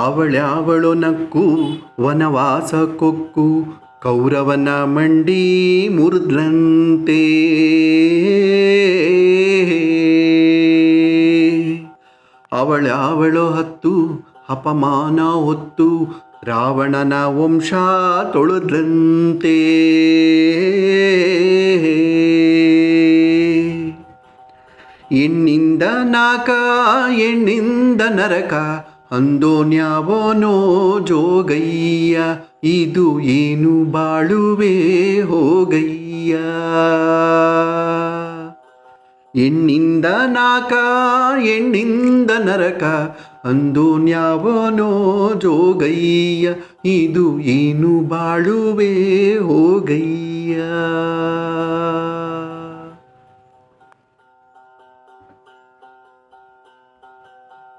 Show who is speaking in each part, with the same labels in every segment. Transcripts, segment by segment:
Speaker 1: ಅವಳ್ಯಾವಳು ನಕ್ಕು, ವನವಾಸ ಕೊಕ್ಕು, ಕೌರವನ ಮಂಡಿ ಮುರಿದ್ರಂತೆ. ಅವಳ್ಯಾವಳು ಹತ್ತು, ಅಪಮಾನ ಹೊತ್ತು, ರಾವಣನ ವಂಶ ತೊಳೆದ್ರಂತೆ. ಎಣ್ಣಿಂದ ನಾಕ ಎಣ್ಣಿಂದ ನರಕ ಅಂದೋನ್ಯಾವನೋ ಜೋಗಯ್ಯ, ಇದು ಏನು ಬಾಳುವೆ ಹೋಗಯ್ಯ? ಎಣ್ಣಿಂದ ನಾಕ ಎಣ್ಣಿಂದ ನರಕ ಅಂದೋನ್ಯಾವನೋ ಜೋಗಯ್ಯ, ಇದು ಏನು ಬಾಳುವೆ ಹೋಗಯ್ಯ?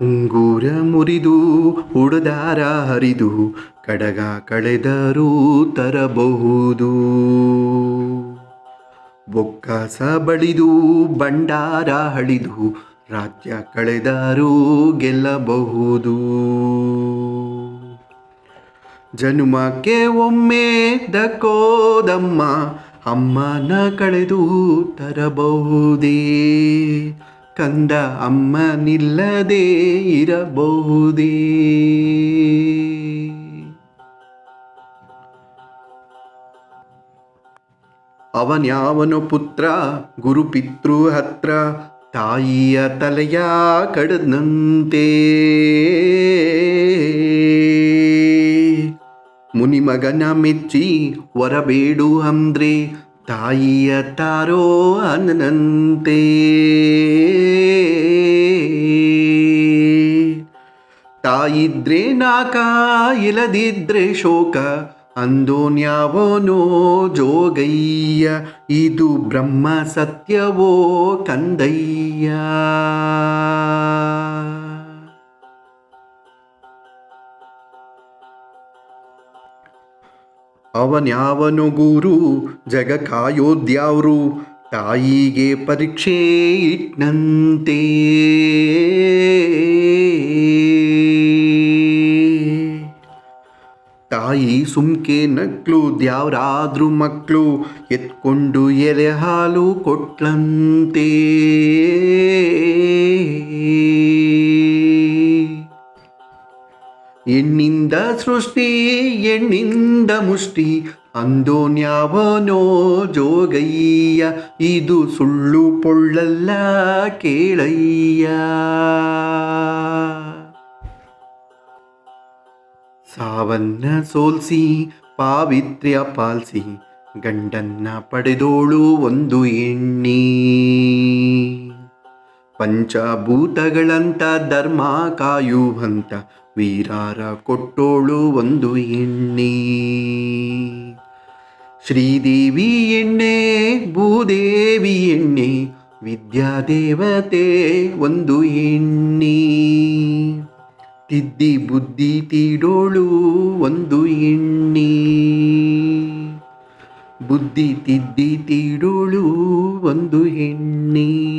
Speaker 1: ಉಂಗೂರ ಮುರಿದು ಉಡದಾರ ಹರಿದು ಕಡಗ ಕಳೆದರೂ ತರಬಹುದು. ಬೊಕ್ಕಸ ಬಳಿದು ಬಂಡಾರ ಹಳಿದು ರಾಜ್ಯ ಕಳೆದರೂ ಗೆಲ್ಲಬಹುದು. ಜನುಮಕ್ಕೆ ಒಮ್ಮೆ ದಕ್ಕೋದಮ್ಮ ಅಮ್ಮನ ಕಳೆದು ತರಬಹುದೇ. ಕಂದ ಅಮ್ಮನಿಲ್ಲದೆ ಇರಬಹುದೇ? ಅವನ್ಯಾವನು ಪುತ್ರ ಗುರುಪಿತೃ ಹತ್ರ ತಾಯಿಯ ತಲೆಯ ಕಡದಂತೆ ಮುನಿಮಗನ ಮೆಚ್ಚಿ ಹೊರಬೇಡು ಅಂದ್ರೆ ತಾಯಿಯ ತಾರೋ ಅನಂತೆ ತಾಯಿದ್ರೆ ನಾಕ ಇಲ್ಲದಿದ್ರೆ ಶೋಕ ಅಂದೋನ್ಯಾವನೋ ಜೋಗಯ್ಯ ಇದು ಬ್ರಹ್ಮ ಸತ್ಯವೋ ಕಂದಯ್ಯ. ಅವನ್ಯಾವನು ಗುರು? ಜಗ ಕಾಯೋದ್ಯಾವ್ರು ತಾಯಿಗೆ ಪರೀಕ್ಷೆ ಇಟ್ನಂತೆ. ತಾಯಿ ಸುಮ್ಕೆ ನಕ್ಲು, ದ್ಯಾವ್ರಾದ್ರು ಮಕ್ಕಳು ಎತ್ಕೊಂಡು ಎಲೆ ಹಾಲು ಕೊಟ್ಲಂತೆ. ಎಣ್ಣಿಂದ ಸೃಷ್ಟಿ ಎಣ್ಣಿಂದ ಮುಷ್ಟಿ. ಅಂದೋನ್ಯಾವನೋ ಜೋಗಯ್ಯ, ಇದು ಸುಳ್ಳು ಪೊಳ್ಳಲ್ಲ ಕೇಳಯ್ಯ. ಸಾವನ್ನ ಸೋಲ್ಸಿ, ಪಾವಿತ್ರ್ಯ ಪಾಲ್ಸಿ, ಗಂಡನ್ನ ಪಡೆದೋಳು ಒಂದು ಎಣ್ಣಿ ಪಂಚಭೂತಗಳಂತ ಧರ್ಮ ಕಾಯುವಂತ ವೀರಾರ ಕೊಟ್ಟೋಳು ಒಂದು ಎಣ್ಣೆ. ಶ್ರೀದೇವಿ ಎಣ್ಣೆ, ಭೂದೇವಿ ಎಣ್ಣೆ, ವಿದ್ಯಾದೇವತೆ ಒಂದು ಎಣ್ಣೆ. ತಿದ್ದಿ ಬುದ್ಧಿ ತೀಡೋಳು ಒಂದು ಎಣ್ಣೆ. ಬುದ್ಧಿ ತಿದ್ದಿ ತೀಡೋಳು ಒಂದು ಹೆಣ್ಣೆ